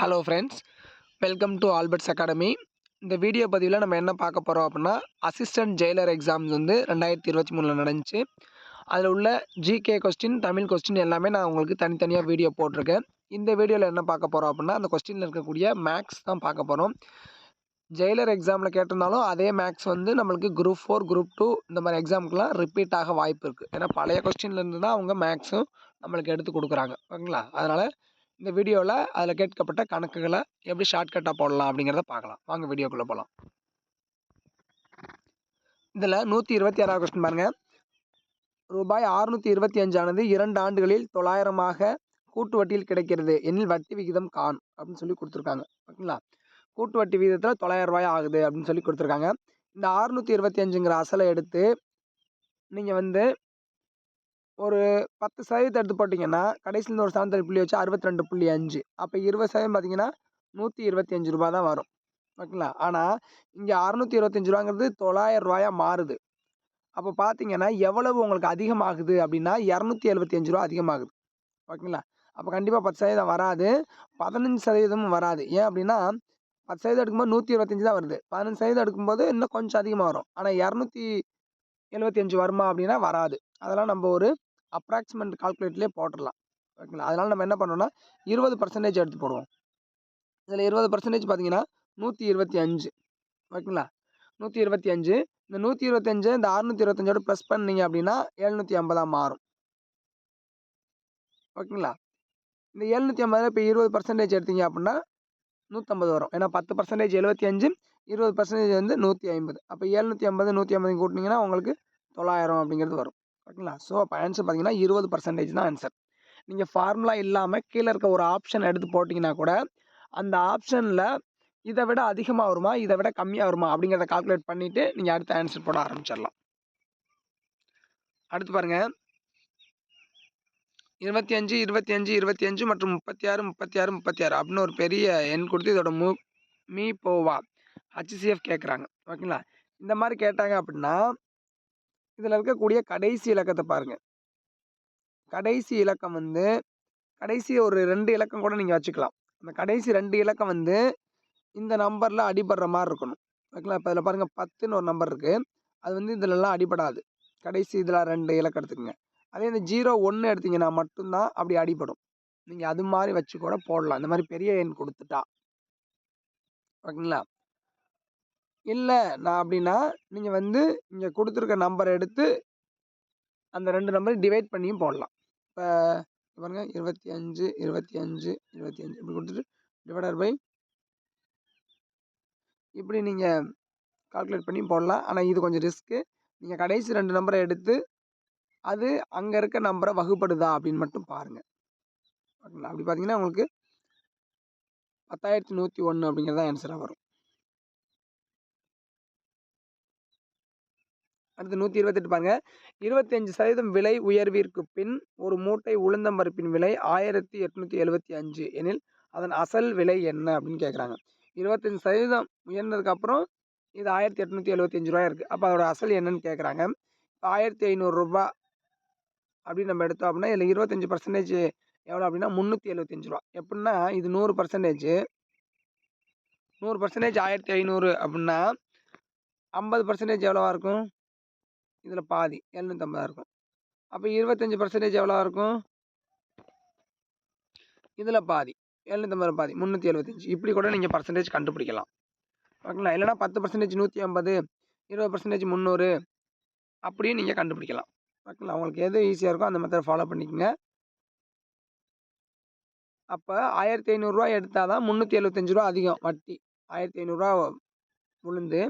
Hello friends welcome to Albert's academy இந்த video பதிவில் நம்ம என்ன பார்க்க போகிறோம் அப்படின்னா அசிஸ்டன்ட் ஜெயிலர் எக்ஸாம்ஸ் வந்து ரெண்டாயிரத்தி இருபத்தி மூணில் நடந்துச்சு. அதில் உள்ள ஜிகே கொஸ்டின் தமிழ் கொஸ்டின் எல்லாமே நான் உங்களுக்கு தனித்தனியாக வீடியோ போட்டிருக்கேன். இந்த வீடியோவில் என்ன பார்க்க போகிறோம் அப்படின்னா அந்த கொஸ்டினில் இருக்கக்கூடிய மேக்ஸ் தான் பார்க்க போகிறோம் ஜெயிலர் எக்ஸாமில் கேட்டிருந்தாலும் அதே மேக்ஸ் வந்து நம்மளுக்கு குரூப் ஃபோர் குரூப் டூ இந்த மாதிரி எக்ஸாமுக்குலாம் ரிப்பீட் ஆக வாய்ப்பு இருக்குது ஏன்னா பழைய கொஸ்டின்லேருந்து தான் அவங்க மேக்ஸும் நம்மளுக்கு எடுத்து கொடுக்குறாங்க. ஓகேங்களா? அதனால் இந்த வீடியோவில் அதில் கேட்கப்பட்ட கணக்குகளை எப்படி ஷார்ட்கட்டாக போடலாம் அப்படிங்கிறத பார்க்கலாம். வாங்க வீடியோக்குள்ளே போகலாம் இதில் நூற்றி இருபத்தி ஆறாவது கொஸ்டின் பாருங்கள் ரூபாய் அறுநூற்றி இருபத்தி அஞ்சானது இரண்டு ஆண்டுகளில் தொள்ளாயிரமாக கூட்டு வட்டியில் கிடைக்கிறது. எனில் வட்டி விகிதம் கான் அப்படின்னு சொல்லி கொடுத்துருக்காங்க. ஓகேங்களா கூட்டு வட்டி விகிதத்தில் தொள்ளாயிரம் ரூபாய் ஆகுது அப்படின்னு சொல்லி கொடுத்துருக்காங்க. இந்த அறுநூற்றி இருபத்தி அஞ்சுங்கிற அசலை எடுத்து நீங்கள் வந்து ஒரு பத்து சதவீதத்தை எடுத்து போட்டிங்கன்னா கடைசியில் ஒரு சாயந்தரம் புள்ளி வச்சு அறுபத்தி ரெண்டு புள்ளி அஞ்சு. அப்போ இருபது சதவீதம் பார்த்தீங்கன்னா நூற்றி இருபத்தி அஞ்சு ரூபா தான் வரும். ஓகேங்களா? ஆனால் இங்கே அறநூற்றி இருபத்தஞ்சி ரூபாங்கிறது தொள்ளாயிரம் ரூபாயாக மாறுது. அப்போ பார்த்தீங்கன்னா எவ்வளவு உங்களுக்கு அதிகமாகுது அப்படின்னா இரநூத்தி எழுபத்தி அஞ்சு ரூபா அதிகமாகுது. ஓகேங்களா? அப்போ கண்டிப்பாக பத்து சதவீதம் வராது. பதினஞ்சு சதவீதமும் வராது. ஏன் அப்படின்னா பத்து சதவீதம் எடுக்கும்போது நூற்றி இருபத்தஞ்சி தான் வருது. பதினஞ்சு சதவீதம் எடுக்கும்போது இன்னும் கொஞ்சம் அதிகமாக வரும். ஆனால் இரநூத்தி எழுபத்தி அஞ்சு வருமா அப்படின்னா வராது. அதெல்லாம் நம்ம ஒரு அப்ராக்சிமேட் கால்குலேட்லேயே போட்டுடலாம் ஓகேங்களா? அதனால் நம்ம என்ன பண்ணுறோம்னா இருபது பர்சன்டேஜ் எடுத்து போடுவோம். இதில் இருபது பர்சன்டேஜ் பார்த்தீங்கன்னா நூற்றி இருபத்தி அஞ்சு. ஓகேங்களா? நூற்றி இருபத்தி அஞ்சு. இந்த நூற்றி இருபத்தஞ்சு இந்த அறுநூற்றி இருபத்தஞ்சோட ப்ளஸ் பண்ணீங்க அப்படின்னா எழுநூற்றி ஐம்பதாக மாறும். ஓகேங்களா? இந்த எழுநூற்றி ஐம்பதில் இப்போ இருபது பர்சன்டேஜ் எடுத்தீங்க அப்படின்னா நூற்றம்பது வரும். ஏன்னா பத்து பர்சன்டேஜ் எழுபத்தி அஞ்சு இருபது பர்சன்டேஜ் வந்து நூற்றி ஐம்பது. அப்போ எழுநூற்றி ஐம்பது நூற்றி ஐம்பது கூட்டினீங்கன்னா உங்களுக்கு தொள்ளாயிரம் அப்படிங்கிறது வரும். ஓகேங்களா ஸோ அப்போ ஆன்சர் பார்த்தீங்கன்னா இருபது பர்சன்டேஜ் தான் ஆன்சர் நீங்கள் ஃபார்முலா இல்லாமல் கீழே இருக்க ஒரு ஆப்ஷன் எடுத்து போட்டிங்கன்னா கூட அந்த ஆப்ஷனில் இதை விட அதிகமாக வருமா இதை விட கம்மியாக வருமா அப்படிங்கிறத கால்குலேட் பண்ணிவிட்டு நீங்கள் அடுத்த ஆன்சர் போட ஆரம்பிச்சிடலாம். அடுத்து பாருங்கள் இருபத்தி அஞ்சு இருபத்தி அஞ்சு இருபத்தி அஞ்சு மற்றும் முப்பத்தி ஆறு முப்பத்தி ஆறு முப்பத்தி ஆறு அப்படின்னு ஒரு பெரிய எண் கொடுத்து இதோட மு மீ போவா. ஹச்சிசிஎஃப் கேட்குறாங்க ஓகேங்களா? இந்த மாதிரி கேட்டாங்க அப்படின்னா இதில் இருக்கக்கூடிய கடைசி இலக்கத்தை பாருங்கள் கடைசி இலக்கம் வந்து கடைசி ஒரு ரெண்டு இலக்கம் கூட நீங்கள் வச்சுக்கலாம். அந்த கடைசி ரெண்டு இலக்கம் வந்து இந்த நம்பரில் அடிபடுற மாதிரி இருக்கணும். ஓகேங்களா? இப்போ இதில் பாருங்கள் பத்துன்னு ஒரு நம்பர் இருக்குது அது வந்து இதிலெல்லாம் அடிபடாது. கடைசி இதில் ரெண்டு இலக்கம் எடுத்துக்கோங்க. அதே இந்த ஜீரோ ஒன்று எடுத்திங்கன்னா மட்டும்தான் அப்படி அடிபடும். நீங்கள் அது மாதிரி வச்சு கூட போடலாம். இந்த மாதிரி பெரிய எண் கொடுத்துட்டா. ஓகேங்களா? இல்லை நான் அப்படின்னா நீங்கள் வந்து இங்கே கொடுத்துருக்க நம்பரை எடுத்து அந்த ரெண்டு நம்பரையும் டிவைட் பண்ணியும் போடலாம். இப்போ பாருங்கள் இருபத்தி அஞ்சு இருபத்தி அஞ்சு இருபத்தி அஞ்சு இப்படி கொடுத்துட்டு டிவைடர் பை இப்படி நீங்கள் கால்குலேட் பண்ணி போடலாம். ஆனால் இது கொஞ்சம் ரிஸ்க்கு நீங்கள் கடைசி ரெண்டு நம்பரை எடுத்து அது அங்கே இருக்க நம்பரை வகுப்படுதா அப்படின்னு மட்டும் பாருங்கள் ஓகேங்களா? அப்படி பார்த்தீங்கன்னா உங்களுக்கு பத்தாயிரத்தி நூற்றி ஒன்று அப்படிங்கிறது தான் ஆன்சராக வரும். அடுத்து நூற்றி இருபத்தெட்டு பாருங்கள் இருபத்தஞ்சு சதவீதம் விலை உயர்விற்கு பின் ஒரு மூட்டை உளுந்தம் பருப்பின் விலை ஆயிரத்தி எட்நூற்றி எழுபத்தி அஞ்சு எனில் அதன் அசல் விலை என்ன அப்படின்னு கேட்குறாங்க இருபத்தஞ்சி சதவீதம் உயர்ந்ததுக்கப்புறம் இது ஆயிரத்தி எட்நூற்றி எழுபத்தஞ்சு ரூபாய் இருக்குது அப்போ அதோட அசல் என்னன்னு கேட்குறாங்க இப்போ ஆயிரத்தி ஐநூறுரூபா அப்படின்னு நம்ம எடுத்தோம் அப்படின்னா இதில் இருபத்தஞ்சி பர்சன்டேஜ் எவ்வளோ அப்படின்னா முந்நூற்றி எழுபத்தஞ்சு ரூபா. எப்படின்னா இது நூறு பர்சன்டேஜ் நூறு பர்சன்டேஜ் ஆயிரத்தி ஐநூறு அப்படின்னா ஐம்பது பர்சன்டேஜ் எவ்வளோவா இருக்கும்? இதில் பாதி எழுநூற்றம்பதாக இருக்கும். அப்போ இருபத்தஞ்சி பர்சன்டேஜ் எவ்வளோ இருக்கும்? இதில் பாதி எழுநூற்றம்பது பாதி முந்நூற்றி எழுபத்தஞ்சி இப்படி கூட நீங்கள் பர்சன்டேஜ் கண்டுபிடிக்கலாம். ஓகேங்களா இல்லைனா பத்து பர்சன்டேஜ் நூற்றி ஐம்பது இருபது பர்சன்டேஜ் முந்நூறு அப்படியும் நீங்கள் கண்டுபிடிக்கலாம். ஓகேங்களா உங்களுக்கு எது ஈஸியாக இருக்கோ அந்த மெத்தட் ஃபாலோ பண்ணிக்கோங்க. அப்போ ஆயிரத்தி ஐநூறுரூவா எடுத்தால் தான் முந்நூற்றி எழுபத்தஞ்சி ரூபா அதிகம் வட்டி. ஆயிரத்தி ஐநூறுரூவா விழுந்து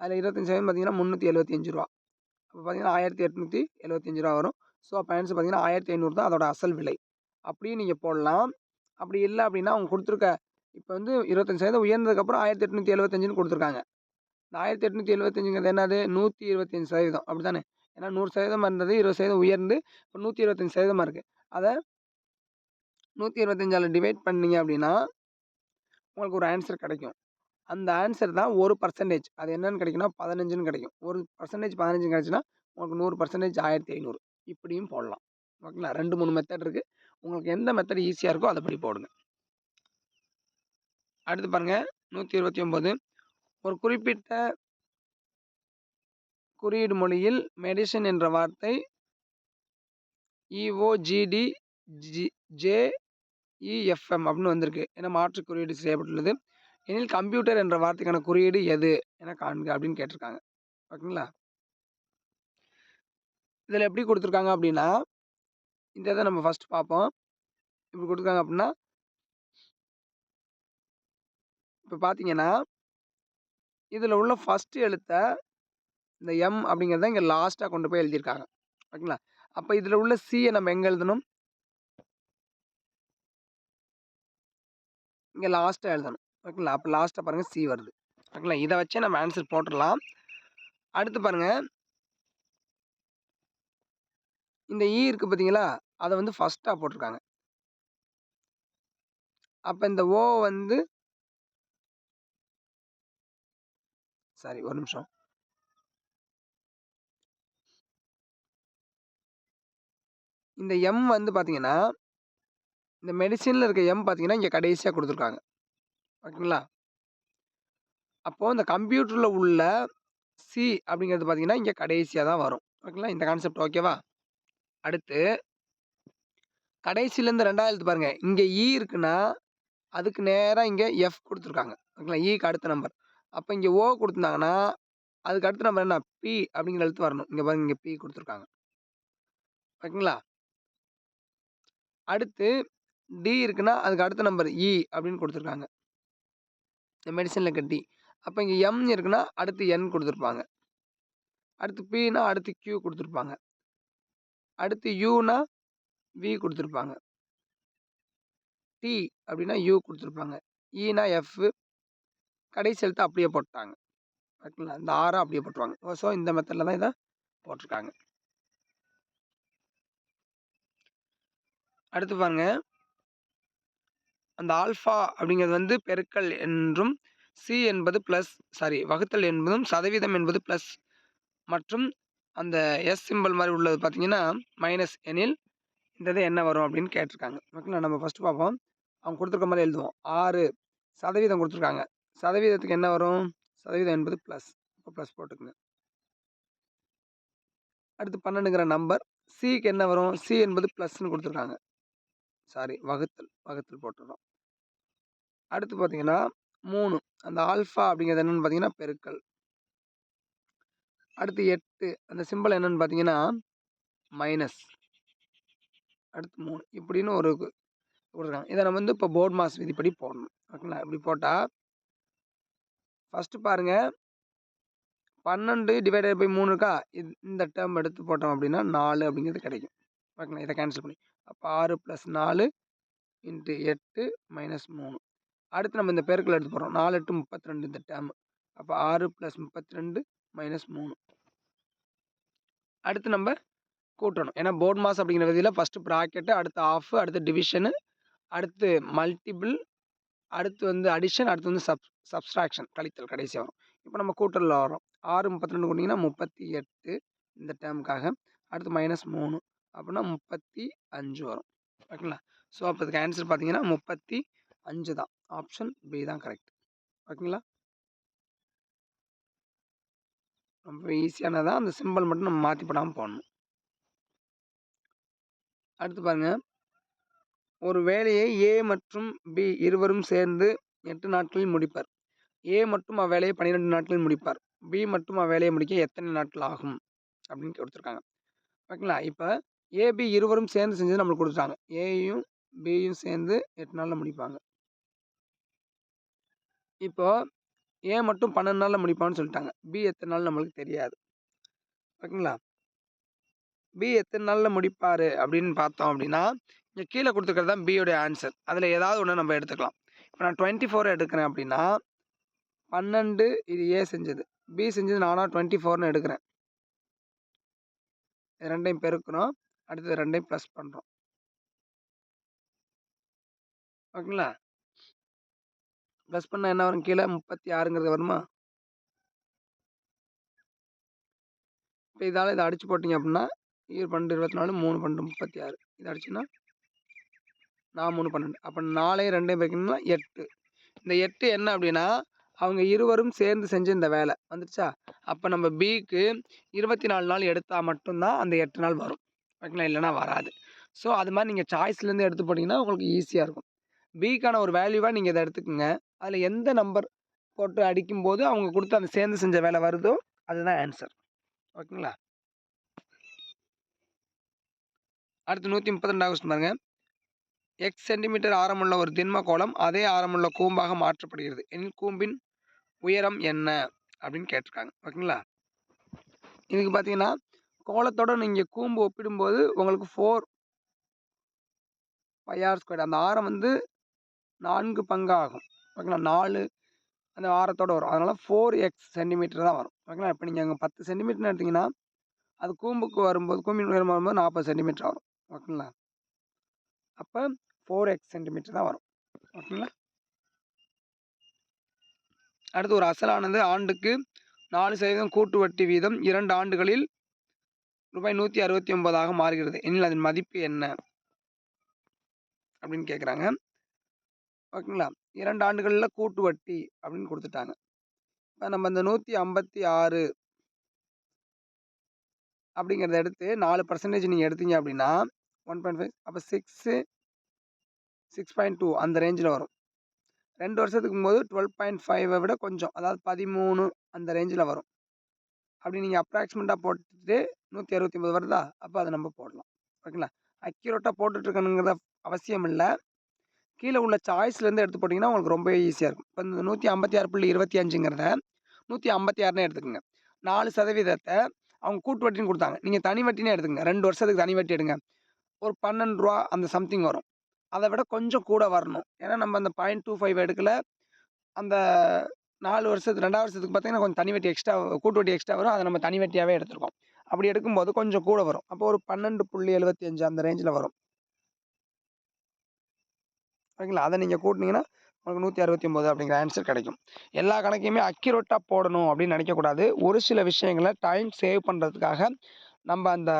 அதில் இருபத்தஞ்சி சதவீதம் பார்த்தீங்கன்னா முந்நூற்றி எழுபத்தஞ்சி ரூபா. அப்போ பார்த்தீங்கன்னா ஆயிரத்தி எட்நூற்றி எழுபத்தஞ்சி ரூபா வரும். ஸோ அப்போ ஆன்சர் பார்த்தீங்கன்னா ஆயிரத்தி ஐநூறு தான் அதோட அசல் விலை. அப்படியும் நீங்கள் போடலாம். அப்படி இல்லை அப்படின்னா அவங்க கொடுத்துருக்க இப்போ வந்து இருபத்தஞ்சி சதவீதம் உயர்ந்ததுக்கப்புறம் ஆயிரத்தி எட்நூற்றி எழுபத்தஞ்சின்னு கொடுத்துருக்காங்க. இந்த ஆயிரத்தி எட்நூற்றி எழுபத்தஞ்சுங்கிறது என்னது? நூற்றி இருபத்தஞ்சி சதவீதம். அப்படி தானே ஏன்னா நூறு சதவீதம் இருந்தது இருபது சதவீதம் உயர்ந்து இப்போ நூற்றி இருபத்தஞ்சி சதவீதமாக இருக்குது அதை நூற்றி இருபத்தஞ்சால் டிவைட் பண்ணீங்க அப்படின்னா உங்களுக்கு ஒரு ஆன்சர் கிடைக்கும். அந்த ஆன்சர் தான் ஒரு பர்சன்டேஜ் அது என்னென்னு கிடைக்குன்னா பதினஞ்சுன்னு கிடைக்கும். ஒரு பர்சன்டேஜ் பதினஞ்சு கிடச்சுன்னா உங்களுக்கு நூறு பர்சன்டேஜ் ஆயிரத்தி ஐநூறு. இப்படியும் போடலாம். ஓகேங்களா? ரெண்டு மூணு மெத்தட் இருக்குது உங்களுக்கு எந்த மெத்தட் ஈஸியாக இருக்கோ அதை படி போடுங்க. அடுத்து பாருங்கள் நூற்றி இருபத்தி ஒம்பது ஒரு குறிப்பிட்ட குறியீடு மொழியில் மெடிசன் என்ற வார்த்தை இஓஜிடி ஜி ஜேஇஎஃப்எம் அப்படின்னு வந்திருக்கு. என மாற்று குறியீடு செய்யப்பட்டுள்ளது. எனில் கம்ப்யூட்டர் என்ற வார்த்தைக்கான குறியீடு எது? என காண்க அப்படின்னு கேட்டிருக்காங்க. ஓகேங்களா? இதில் எப்படி கொடுத்துருக்காங்க அப்படின்னா இந்த இதை நம்ம ஃபஸ்ட்டு பார்ப்போம். இப்படி கொடுத்துருக்காங்க அப்படின்னா இப்போ பார்த்தீங்கன்னா இதில் உள்ள ஃபஸ்ட்டு எழுத்தை இந்த எம் அப்படிங்கிறத இங்கே லாஸ்ட்டாக கொண்டு போய் எழுதியிருக்காங்க. ஓகேங்களா? அப்போ இதில் உள்ள சியை நம்ம எங்கே எழுதணும்? இங்கே லாஸ்ட்டாக எழுதணும். ஓகேங்களா அப்போ லாஸ்ட்டாக பாருங்கள் சி வருது. ஓகேங்களா இதை வச்சே நம்ம ஆன்சர் போட்டுடலாம். அடுத்து பாருங்கள் இந்த e ஈ இருக்குது பார்த்தீங்களா அதை வந்து ஃபஸ்ட்டாக போட்டிருக்காங்க. அப்போ இந்த ஓ வந்து சாரி ஒரு நிமிஷம். இந்த எம் வந்து பார்த்தீங்கன்னா இந்த மெடிசினில் இருக்க எம் பார்த்தீங்கன்னா இங்கே கடைசியாக கொடுத்துருக்காங்க. ஓகேங்களா? அப்போது இந்த கம்ப்யூட்டரில் உள்ள சி அப்படிங்கிறது பார்த்தீங்கன்னா இங்கே கடைசியாக தான் வரும். ஓகேங்களா? இந்த கான்செப்ட் ஓகேவா? அடுத்து கடைசியிலேருந்து ரெண்டாவது எழுத்து பாருங்கள் இங்கே இ e இருக்குன்னா அதுக்கு நேராக இங்கே எஃப் கொடுத்துருக்காங்க. ஓகேங்களா? E இக்கு அடுத்த நம்பர் அப்போ இங்கே ஓ கொடுத்துருந்தாங்கன்னா அதுக்கு அடுத்த நம்பர் என்ன? பி அப்படிங்கிற எழுத்து வரணும். இங்கே பாருங்க இங்கே பி கொடுத்துருக்காங்க. ஓகேங்களா? அடுத்து டி இருக்குன்னா அதுக்கு அடுத்த நம்பர் இ e அப்படின்னு கொடுத்துருக்காங்க. இந்த மெடிசனில் கட்டி. அப்போ இங்கே எம் இருக்குன்னா அடுத்து என் கொடுத்துருப்பாங்க. அடுத்து பின்னா அடுத்து கியூ கொடுத்துருப்பாங்க. அடுத்து யூனா வி கொடுத்துருப்பாங்க. டி அப்படின்னா யூ கொடுத்துருப்பாங்க. ஈனா e எஃப் கடைசி எழுத்து அப்படியே போட்டாங்க. ஓகேங்களா இந்த ஆறாக அப்படியே போட்டுருவாங்க. ஸோ இந்த மெத்தடில் தான் இதை போட்டிருக்காங்க. அடுத்து பாருங்கள் அந்த ஆல்ஃபா அப்படிங்கிறது வந்து பெருக்கல் என்றும் சி என்பது ப்ளஸ் சாரி வகுத்தல் என்பதும் சதவீதம் என்பது ப்ளஸ் மற்றும் அந்த எஸ் சிம்பிள் மாதிரி உள்ளது பார்த்தீங்கன்னா மைனஸ் எனில் இந்த இது என்ன வரும் அப்படின்னு கேட்டிருக்காங்க. ஓகேங்களா? நம்ம ஃபஸ்ட்டு பார்ப்போம். அவங்க கொடுத்துருக்க மாதிரி எழுதுவோம். ஆறு சதவீதம் கொடுத்துருக்காங்க. சதவீதத்துக்கு என்ன வரும்? சதவீதம் என்பது ப்ளஸ் இப்போ ப்ளஸ் போட்டுக்குங்க. அடுத்து பன்னெண்டுங்கிற நம்பர் சிக்கு என்ன வரும்? சி என்பது ப்ளஸ்ன்னு கொடுத்துருக்காங்க. சாரி வகுத்தல். வகுத்தல் போட்டுடுறோம். அடுத்து பார்த்தீங்கன்னா மூணு. அந்த ஆல்ஃபா அப்படிங்கிறது என்னென்னு பார்த்தீங்கன்னா பெருக்கல். அடுத்து எட்டு. அந்த சிம்பிள் என்னென்னு பார்த்தீங்கன்னா மைனஸ் அடுத்து மூணு. இப்படின்னு ஒரு கொடுத்துருக்காங்க. இதை நம்ம வந்து இப்போ போர்ட் மாஸ் விதிப்படி போடணும். ஓகேங்களா? இப்படி போட்டால் ஃபஸ்ட்டு பாருங்கள் பன்னெண்டு டிவைடட் பை மூணு இருக்கா? இது இந்த டேர்ம் எடுத்து போட்டோம் அப்படின்னா நாலு அப்படிங்கிறது கிடைக்கும். ஓகேங்களா? இதை கேன்சல் பண்ணி. அப்போ ஆறு ப்ளஸ் நாலு இன்ட்டு எட்டு மைனஸ் மூணு. அடுத்து நம்ம இந்த பெருக்கில் எடுத்து போகிறோம் நாலு எட்டு முப்பத்தி ரெண்டு இந்த டேர்மு அப்போ ஆறு ப்ளஸ் முப்பத்தி ரெண்டு மைனஸ் மூணு. அடுத்து நம்ம கூட்டணும். ஏன்னா போர்ட் மாஸ் அப்படிங்கிற விதியில் ஃபஸ்ட்டு ப்ராக்கெட்டு அடுத்து ஆஃபு அடுத்து டிவிஷனு அடுத்து மல்டிபிள் அடுத்து வந்து அடிஷன் அடுத்து வந்து சப் சப்ஸ்ட்ராக்ஷன் கழித்தல் கடைசி வரும். இப்போ நம்ம கூட்டலில் வரோம் ஆறு முப்பத்தி ரெண்டு கொண்டிங்கன்னா முப்பத்தி எட்டு இந்த டேமுக்காக அடுத்து மைனஸ் மூணு. அப்படின்னா முப்பத்தி அஞ்சு வரும். ஓகேங்களா? ஸோ அப்போ அதுக்கு ஆன்சர் பார்த்தீங்கன்னா முப்பத்தி அஞ்சு தான். ஆப்ஷன் பி தான் கரெக்ட் ஓகேங்களா ரொம்ப ஈஸியானதான் அந்த சிம்பிள் மட்டும் நம்ம மாற்றி போடாமல் போடணும். அடுத்து பாருங்கள் ஒரு வேலையை ஏ மற்றும் பி இருவரும் சேர்ந்து எட்டு நாட்களில் முடிப்பார். ஏ மட்டும் அவ்வேலையை பன்னிரெண்டு நாட்களில் முடிப்பார். பி மட்டும் அவ்வேலையை முடிக்க எத்தனை நாட்கள் ஆகும்? அப்படின்னு கொடுத்துருக்காங்க. ஓகேங்களா இப்போ ஏபி இருவரும் சேர்ந்து செஞ்சது நம்மளுக்கு கொடுத்துட்டாங்க. ஏயும் பியும் சேர்ந்து எட்டு நாளில் முடிப்பாங்க. இப்போ ஏ மட்டும் பன்னெண்டு நாளில் முடிப்பான்னு சொல்லிட்டாங்க. பி எத்தனை நாள் நம்மளுக்கு தெரியாது. ஓகேங்களா? பி எத்தனை நாளில் முடிப்பார் அப்படின்னு பார்த்தோம் அப்படின்னா இங்கே கீழே கொடுத்துருக்கிறது தான் பியோடைய ஆன்சர் அதில் ஏதாவது ஒன்று நம்ம எடுத்துக்கலாம். இப்போ நான் டுவெண்ட்டி ஃபோர் எடுக்கிறேன் அப்படின்னா பன்னெண்டு இது ஏ செஞ்சது. பி செஞ்சது நானாக டுவெண்ட்டி ஃபோர்னு எடுக்கிறேன். ரெண்டையும் பெருக்கிறோம் அடுத்தது ரெண்டையும் ப்ளஸ் பண்ணுறோம் ஓகேங்களா? ப்ளஸ் பண்ணால் என்ன வரும்? கீழே முப்பத்தி ஆறுங்கிறது வருமா? இப்போ இதால் இதை அடித்து போட்டிங்க அப்படின்னா ஈர் பன்னெண்டு இருபத்தி நாலு மூணு பன்னெண்டு முப்பத்தி ஆறு. இதை அடிச்சுன்னா நான் மூணு பன்னெண்டு. அப்போ நாலையும் ரெண்டையும் வைக்கணும்னா எட்டு. இந்த எட்டு என்ன அப்படின்னா அவங்க இருவரும் சேர்ந்து செஞ்ச இந்த வேலை. வந்துடுச்சா அப்போ நம்ம பிக்கு இருபத்தி நாலு நாள் எடுத்தால் மட்டும்தான் அந்த எட்டு நாள் வரும். ஓகேங்களா? இல்லைன்னா வராது. ஸோ அது மாதிரி நீங்கள் சாய்ஸ்லேருந்து எடுத்து போட்டிங்கன்னா உங்களுக்கு ஈஸியாக இருக்கும். பிக்கான ஒரு வேல்யூவாக நீங்கள் இதை எடுத்துக்கோங்க. அதில் எந்த நம்பர் போட்டு அடிக்கும்போது அவங்க கொடுத்து அந்த சேர்ந்து செஞ்ச வேலை வருதோ அதுதான் ஆன்சர் ஓகேங்களா? அடுத்து நூற்றி முப்பத்தி ரெண்டாவது கொஸ்டின் எக்ஸ் சென்டிமீட்டர் ஆரமுள்ள ஒரு திண்ம கோலம் அதே ஆரமுள்ள கூம்பாக மாற்றப்படுகிறது. எனில் கூம்பின் உயரம் என்ன? அப்படின்னு கேட்டிருக்காங்க. ஓகேங்களா? இதுக்கு பார்த்தீங்கன்னா கோலத்தோட நீங்கள் கூம்பு ஒப்பிடும்போது உங்களுக்கு ஃபோர் ஃபைவ் ஆர் ஸ்கொயர் அந்த ஆரம் வந்து நான்கு பங்கு ஆகும் ஓகேங்களா நாலு அந்த ஆரத்தோட வரும். அதனால் ஃபோர் எக்ஸ் சென்டிமீட்டர் தான் வரும். ஓகேங்களா இப்போ நீங்கள் அங்கே பத்து சென்டிமீட்டர்னு எடுத்தீங்கன்னா அது கூம்புக்கு வரும்போது கூம்பின் உயரம் வரும்போது நாற்பது சென்டிமீட்டர் வரும் ஓகேங்களா அப்போ ஃபோர் எக்ஸ் சென்டிமீட்டர் தான் வரும். ஓகேங்களா அடுத்து ஒரு அசலானது. ஆண்டுக்கு நாலு சதவீதம் கூட்டு வட்டி வீதம் இரண்டு ஆண்டுகளில் ரூபாய் நூற்றி அறுபத்தி ஒன்பதாக மாறுகிறது. எனில் அதன் மதிப்பு என்ன? அப்படின்னு கேட்குறாங்க ஓகேங்களா? இரண்டு ஆண்டுகளில் கூட்டு வட்டி அப்படின்னு கொடுத்துட்டாங்க. இப்போ நம்ம இந்த நூற்றி ஐம்பத்தி ஆறு அப்படிங்கிறத எடுத்து நாலு பர்சன்டேஜ் நீங்கள் எடுத்தீங்க அப்படின்னா ஒன் பாயிண்ட் ஃபைவ் அப்போ சிக்ஸு சிக்ஸ் பாயிண்ட் டூ அந்த ரேஞ்சில் வரும். ரெண்டு வருஷத்துக்கு போது டுவெல் பாயிண்ட் ஃபைவை விட கொஞ்சம் அதாவது பதிமூணு அந்த ரேஞ்சில் வரும். அப்படி நீங்கள் அப்ராக்சிமேட்டாக போட்டுட்டு நூற்றி அறுபத்தி ஒம்பது வருதா? அப்போ அதை நம்ம போடலாம். ஓகேங்களா? அக்யூரேட்டாக போட்டுட்ருக்கணுங்கிற அவசியம் இல்லை. கீழே உள்ள சாய்ஸ்லேருந்து எடுத்து போட்டிங்கன்னா உங்களுக்கு ரொம்ப ஈஸியாக இருக்கும். இப்போ இந்த நூற்றி ஐம்பத்தி ஆறு புள்ளி இருபத்தி அஞ்சுங்கிறத நூற்றி ஐம்பத்தி ஆறுனே எடுத்துக்கோங்க. நாலு சதவீதத்தை அவங்க கூட்டு வட்டின்னு கொடுத்தாங்க. நீங்கள் தனி வட்டினே எடுத்துங்க ரெண்டு வருஷத்துக்கு தனி வட்டி எடுங்க. ஒரு பன்னெண்டு ரூபா அந்த சம்திங் வரும். அதை விட கொஞ்சம் கூட வரணும். ஏன்னா நம்ம அந்த பாயிண்ட் டூ ஃபைவ் எடுக்கல. அந்த நாலு வருஷத்துக்கு ரெண்டாவது வருஷத்துக்கு பார்த்தீங்கன்னா கொஞ்சம் தனி வட்டி எக்ஸ்ட்ரா கூட்டு வட்டி எக்ஸ்ட்ரா வரும். அதை நம்ம தனி வட்டியாகவே எடுத்துருக்கோம். அப்படி எடுக்கும்போது கொஞ்சம் கூட வரும். அப்போ ஒரு பன்னெண்டு புள்ளி எழுபத்தி அஞ்சு அந்த ரேஞ்சில் வரும். ஓகேங்களா? அதை நீங்கள் கூட்டினீங்கன்னா உங்களுக்கு நூற்றி அறுபத்தி ஒம்பது அப்படிங்கிற ஆன்சர் கிடைக்கும். எல்லா கணக்கையுமே அக்யூரேட்டாக போடணும் அப்படின்னு நினைக்கக்கூடாது. ஒரு சில விஷயங்களை டைம் சேவ் பண்ணுறதுக்காக நம்ம அந்த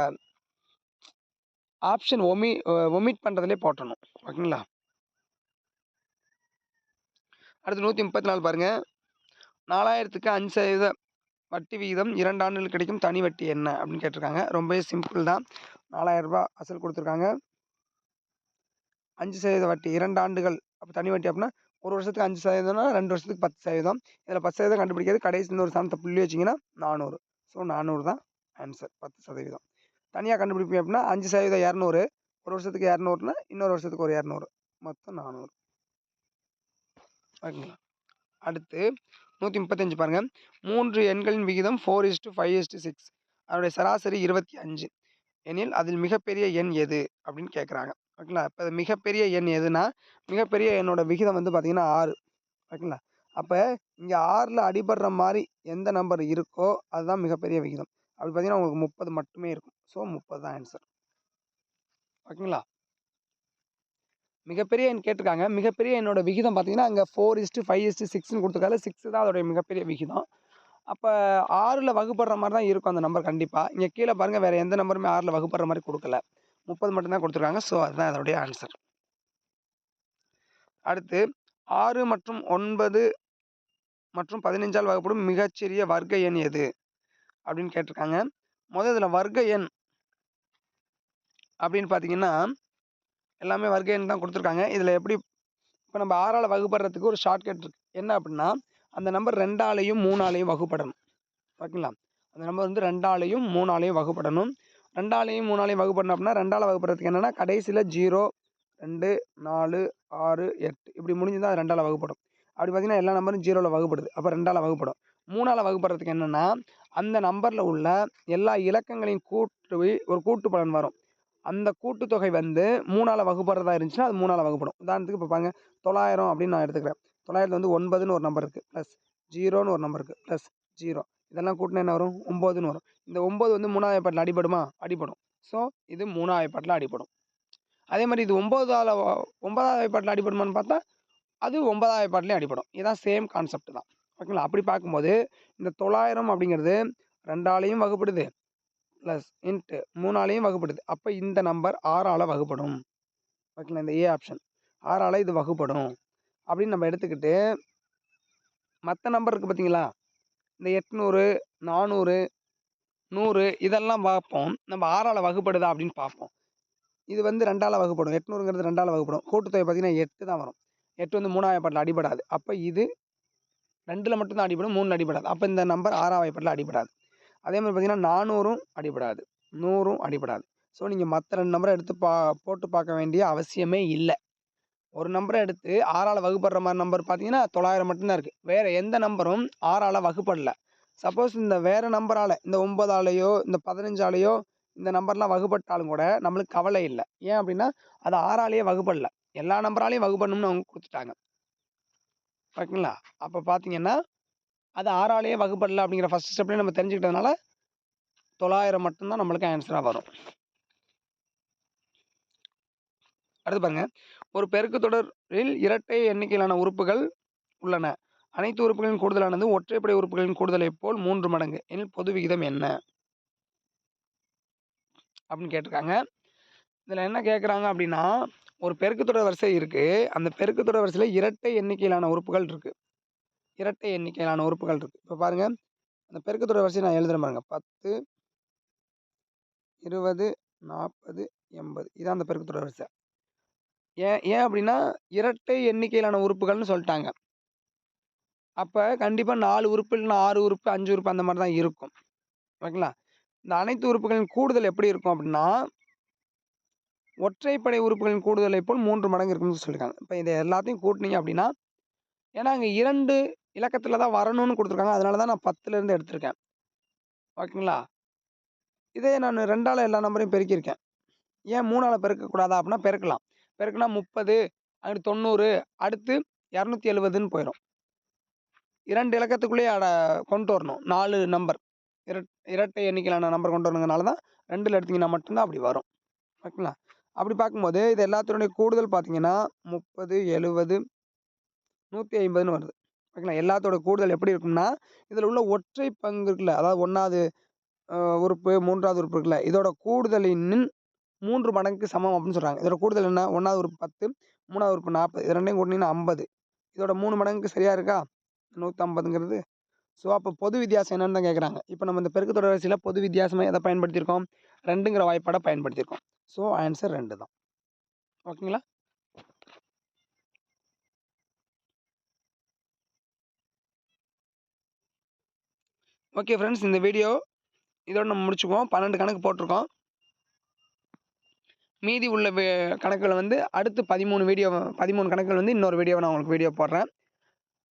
ஆப்ஷன் ஒமி ஒமிட் பண்ணுறதுலே போட்டணும். ஓகேங்களா? அடுத்து நூற்றி முப்பத்தி நாலு பாருங்கள் நாலாயிரத்துக்கு அஞ்சு சதவீத வட்டி விகிதம் இரண்டு ஆண்டுகள் கிடைக்கும் தனி வட்டி என்ன அப்படின்னு கேட்டிருக்காங்க. ரொம்பவே சிம்பிள் தான். நாலாயிரரூபா அசல் கொடுத்துருக்காங்க. அஞ்சு சதவீத வட்டி இரண்டு ஆண்டுகள். அப்போ தனி வட்டி அப்படின்னா ஒரு வருஷத்துக்கு அஞ்சு சதவீதம்னா ரெண்டு வருஷத்துக்கு பத்து சதவீதம். இதில் பத்து சதவீதம் கண்டுபிடிக்கிறது கடைசி ஒரு சாணத்தை புள்ளி வச்சிங்கன்னா நானூறு. ஸோ நானூறு தான் ஆன்சர் பத்து சதவீதம். தனியாக கண்டுபிடிப்பீங்க அப்படின்னா அஞ்சு சதவீதம் இரநூறு ஒரு வருஷத்துக்கு இரநூறுனா இன்னொரு வருஷத்துக்கு ஒரு இரநூறு. மொத்தம் நானூறு. ஓகேங்களா? அடுத்து நூற்றி முப்பத்தஞ்சு பாருங்கள் மூன்று எண்களின் விகிதம் four is to five is to six அதனுடைய சராசரி இருபத்தி அஞ்சு. எனில் அதில் மிகப்பெரிய எண் எது? அப்படின்னு கேட்குறாங்க ஓகேங்களா? இப்போ மிகப்பெரிய எண் எதுனா மிகப்பெரிய எண்ணோட விகிதம் வந்து பார்த்திங்கன்னா ஆறு. ஓகேங்களா? அப்போ இங்கே ஆறில் அடிபடுற மாதிரி எந்த நம்பர் இருக்கோ அதுதான் மிகப்பெரிய விகிதம். அப்படி பார்த்தீங்கன்னா உங்களுக்கு முப்பது மட்டுமே இருக்கும். ஸோ முப்பது தான் ஆன்சர் ஓகேங்களா? மிகப்பெரிய எண் கேட்டிருக்காங்க. மிகப்பெரிய என்னோட விகிதம் பார்த்தீங்கன்னா அங்கே ஃபோர் இஸ்ட்டு ஃபைவ் இஸ்ட்டு சிக்ஸ்னு கொடுத்துருக்காரு சிக்ஸ் தான் அதோடைய மிகப்பெரிய விகிதம். அப்போ ஆறில் வகுப்படுற மாதிரி தான் இருக்கும் அந்த நம்பர் கண்டிப்பாக இங்கே கீழே பாருங்கள் வேறு எந்த நம்பருமே ஆறில் வகுப்படுற மாதிரி கொடுக்கல. முப்பது மட்டும்தான் கொடுத்துருக்காங்க. ஸோ அதுதான் அதோடைய ஆன்சர் அடுத்து ஆறு மற்றும் ஒன்பது மற்றும் பதினஞ்சால் வகுப்படும் மிகச்சிறிய வர்க்க எண் எது? அப்படின்னு கேட்டிருக்காங்க. முதல் இதில் வர்க்க எண் அப்படின்னு பார்த்தீங்கன்னா எல்லாமே வர்க்க எண் தான் கொடுத்துருக்காங்க. இதில் எப்படி இப்போ நம்ம ஆறால் வகுப்படுறதுக்கு ஒரு ஷார்ட்கட் இருக்குது என்ன அப்படின்னா அந்த நம்பர் ரெண்டாலையும் மூணாலையும் வகுப்படணும். ஓகேங்களா அந்த நம்பர் வந்து ரெண்டாலையும் மூணாலையும் வகுப்படணும். ரெண்டாலையும் மூணாலையும் வகுப்படணும் அப்படின்னா ரெண்டால் வகுப்படுறதுக்கு என்னென்னா கடைசியில் ஜீரோ ரெண்டு நாலு ஆறு எட்டு. இப்படி முடிஞ்சு தான் அது ரெண்டால் வகுப்படும். அப்படி பார்த்திங்கன்னா எல்லா நம்பரும் ஜீரோவில் வகுப்படுது. அப்போ ரெண்டால் வகுப்படும். மூணால் வகுப்படுறதுக்கு என்னென்னா அந்த நம்பரில் உள்ள எல்லா இலக்கங்களையும் கூட்டு ஒரு கூட்டு பலன் வரும். அந்த கூட்டுத்தொகை வந்து மூணால் வகுப்படுறதா இருந்துச்சுன்னா அது மூணால் வகுப்படும். உதாரணத்துக்கு இப்போ பாருங்கள் தொள்ளாயிரம் அப்படின்னு நான் எடுத்துக்கிறேன். தொள்ளாயிரத்தில் வந்து ஒன்பதுன்னு ஒரு நம்பர் இருக்குது ப்ளஸ் ஜீரோன்னு ஒரு நம்பர் இருக்குது ப்ளஸ் ஜீரோ. இதெல்லாம் கூட்டினா என்ன வரும்? ஒம்போதுன்னு வரும். இந்த ஒம்பது வந்து மூணாவது பாட்டில் அடிபடுமா? அடிபடும். ஸோ இது மூணாவது பாட்டில் அடிபடும். அதே மாதிரி இது ஒம்பதாவது ஒன்பதாவது பாட்டில் அடிபடுமான்னு பார்த்தா அது ஒன்பதாவது பாட்டிலையும் அடிபடும். இதுதான் சேம் கான்செப்ட் தான். ஓகேங்களா அப்படி பார்க்கும்போது இந்த தொள்ளாயிரம் அப்படிங்கிறது ரெண்டாலையும் வகுப்படுது. Plus into மூணாலையும் வகுப்படுது. அப்போ இந்த நம்பர் ஆறால் வகுப்படும். ஓகேங்களா இந்த ஏ ஆப்ஷன் ஆறால் இது வகுப்படும். அப்படின்னு நம்ம எடுத்துக்கிட்டு மற்ற நம்பர் இருக்குது பார்த்தீங்களா? இந்த எட்நூறு நானூறு நூறு இதெல்லாம் பார்ப்போம். நம்ம ஆறால் வகுப்படுதா அப்படின்னு பார்ப்போம். இது வந்து ரெண்டால் வகுப்படும். எட்நூறுங்கிறது ரெண்டால் வகுப்படும். கூட்டுத்தொகை பார்த்தீங்கன்னா எட்டு தான் வரும். எட்டு வந்து மூணாவது வாய்ப்பாட்டில் அடிபடாது. அப்போ இது ரெண்டில் மட்டும்தான் அடிபடும் மூணு அடிபடாது. அப்போ இந்த நம்பர் ஆறாவது வாய்ப்பாட்டில் அடிபடாது. அதே மாதிரி பார்த்தீங்கன்னா நானூறும் அடிபடாது. நூறும் அடிபடாது. ஸோ நீங்கள் மற்ற ரெண்டு நம்பரை எடுத்து பா போட்டு பார்க்க வேண்டிய அவசியமே இல்லை. ஒரு நம்பரை எடுத்து ஆறால் வகுப்படுற மாதிரி நம்பர் பார்த்தீங்கன்னா தொள்ளாயிரம் மட்டும்தான் இருக்குது வேறு எந்த நம்பரும் ஆறால் வகுப்படல. சப்போஸ் இந்த வேறு நம்பரால் இந்த ஒம்பதாலேயோ இந்த பதினஞ்சாலேயோ இந்த நம்பர்லாம் வகுப்பட்டாலும் கூட நம்மளுக்கு கவலை இல்லை. ஏன் அப்படின்னா அது ஆறாலேயே வகுப்படல. எல்லா நம்பராலையும் வகுப்படணும்னு அவங்க கொடுத்துட்டாங்க. ஓகேங்களா அப்போ பார்த்தீங்கன்னா அது ஆறாலேயே வகுப்படல அப்படிங்கிற ஃபஸ்ட் ஸ்டெப்லேயே நம்ம தெரிஞ்சுக்கிட்டதுனால தொள்ளாயிரம் மட்டும்தான் நம்மளுக்கு ஆன்சராக வரும். அடுத்து பாருங்கள் ஒரு பெருக்கு தொடரில் இரட்டை எண்ணிக்கையிலான உறுப்புகள் உள்ளன. அனைத்து உறுப்புகளின் கூடுதலானது ஒற்றைப்படை உறுப்புகளின் கூடுதலை போல் மூன்று மடங்கு. எனில் பொது விகிதம் என்ன? அப்படின்னு கேட்டிருக்காங்க. இதில் என்ன கேட்குறாங்க அப்படின்னா ஒரு பெருக்குத்தொடர் வரிசை இருக்குது அந்த பெருக்குத்தொடர் வரிசையில் இரட்டை எண்ணிக்கையிலான உறுப்புகள் இருக்குது இரட்டை எண்ணிக்கையிலான உறுப்புகள் இருக்குது இப்போ பாருங்கள் அந்த பெருக்குத்தொடர் வரிசை நான் எழுதுறேன் பாருங்கள் பத்து இருபது நாற்பது எண்பது. இதான் அந்த பெருக்குத்தொடர் வரிசை. ஏன் ஏன் அப்படின்னா இரட்டை எண்ணிக்கையிலான உறுப்புகள்னு சொல்லிட்டாங்க. அப்போ கண்டிப்பாக நாலு உறுப்பு இல்லைன்னா ஆறு உறுப்பு அஞ்சு உறுப்பு அந்த மாதிரி தான் இருக்கும். ஓகேங்களா? இந்த அனைத்து உறுப்புகளின் கூடுதல் எப்படி இருக்கும் அப்படின்னா ஒற்றைப்படை உறுப்புகளின் கூடுதலை போல் மூன்று மடங்கு இருக்கும்னு சொல்லியிருக்காங்க இப்போ இதை எல்லாத்தையும் கூட்டினீங்க அப்படின்னா ஏன்னா அங்கே இரண்டு இலக்கத்தில் தான் வரணும்னு கொடுத்துருக்காங்க. அதனால தான் நான் பத்துலேருந்து எடுத்திருக்கேன். ஓகேங்களா? இதே நான் ரெண்டால் எல்லா நம்பரையும் பெருக்கியிருக்கேன். ஏன் மூணால் பெருக்கக்கூடாதா அப்படின்னா பெருக்கலாம். பெருக்குனா முப்பது அங்கிட்டு தொண்ணூறு அடுத்து இரநூத்தி எழுபதுன்னு போயிடும் இரண்டு இலக்கத்துக்குள்ளேயே அட கொண்டு வரணும். நாலு நம்பர் இரட் இரட்டை எண்ணிக்கையிலான நம்பர் கொண்டு வரணுங்கனால தான் ரெண்டில் எடுத்திங்கன்னா மட்டும்தான் அப்படி வரும். ஓகேங்களா அப்படி பார்க்கும்போது இது எல்லாத்தினுடைய கூடுதல் பார்த்தீங்கன்னா முப்பது எழுபது நூற்றி ஐம்பதுன்னு வருது. ஓகேங்களா எல்லாத்தோட கூடுதல் எப்படி இருக்கும்னா இதில் உள்ள ஒற்றை பங்கு இருக்குல்ல அதாவது ஒன்றாவது உறுப்பு மூன்றாவது உறுப்பு இருக்குல்ல இதோட கூடுதலின் மூன்று மடங்குக்கு சமம் அப்படின்னு சொல்கிறாங்க இதோட கூடுதல் என்ன? ஒன்றாவது உறுப்பு பத்து மூணாவது உறுப்பு நாற்பது இது ரெண்டையும் கூட்டினீங்கன்னா ஐம்பது. இதோட மூணு மடங்குக்கு சரியாக இருக்கா? நூற்றம்பதுங்கிறது ஸோ அப்போ பொது வித்தியாசம் என்னன்னு தான் கேட்குறாங்க இப்போ நம்ம இந்த பெருக்கு தொடர் வரிசையில் பொது வித்தியாசமாக எதை பயன்படுத்தியிருக்கோம்? ரெண்டுங்கிற வாய்ப்பாடை பயன்படுத்தியிருக்கோம். ஸோ ஆன்சர் ரெண்டு தான். ஓகேங்களா? ஓகே ஃப்ரெண்ட்ஸ் இந்த வீடியோ இதோட நம்ம முடிச்சுக்குவோம். பன்னெண்டு கணக்கு போட்டிருக்கோம். மீதி உள்ள கணக்குகளை வந்து அடுத்து பதிமூணு வீடியோ பதிமூணு கணக்குகள் வந்து இன்னொரு வீடியோவை நான் உங்களுக்கு வீடியோ போடுறேன்.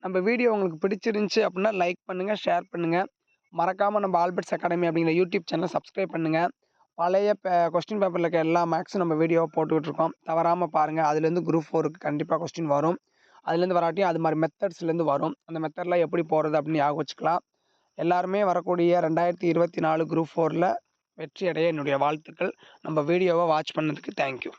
நம்ம வீடியோ உங்களுக்கு பிடிச்சிருந்துச்சி அப்படின்னா லைக் பண்ணுங்கள் ஷேர் பண்ணுங்கள் மறக்காமல் நம்ம ஆல்பர்ட்ஸ் அகாடமி அப்படிங்கிற யூடியூப் சேனலை சப்ஸ்கிரைப் பண்ணுங்கள் பழைய பே கொஸ்டின் பேப்பரில் இருக்க எல்லா மேக்ஸும் நம்ம வீடியோவை போட்டுக்கிட்டுருக்கோம் தவறாமல் பாருங்கள் அதுலேருந்து குரூப் ஃபோருக்கு கண்டிப்பாக கொஸ்டின் வரும். அதுலேருந்து வராட்டியும் அது மாதிரி மெத்தட்ஸ்லேருந்து வரும். அந்த மெத்தட்லாம் எப்படி போகிறது அப்படின்னு யாக வச்சுக்கலாம். எல்லாருமே வரக்கூடிய ரெண்டாயிரத்தி இருபத்தி நாலு குரூப் ஃபோரில் வெற்றி அடைய என்னுடைய வாழ்த்துக்கள். நம்ம வீடியோவை வாட்ச் பண்ணதுக்கு தேங்க்யூ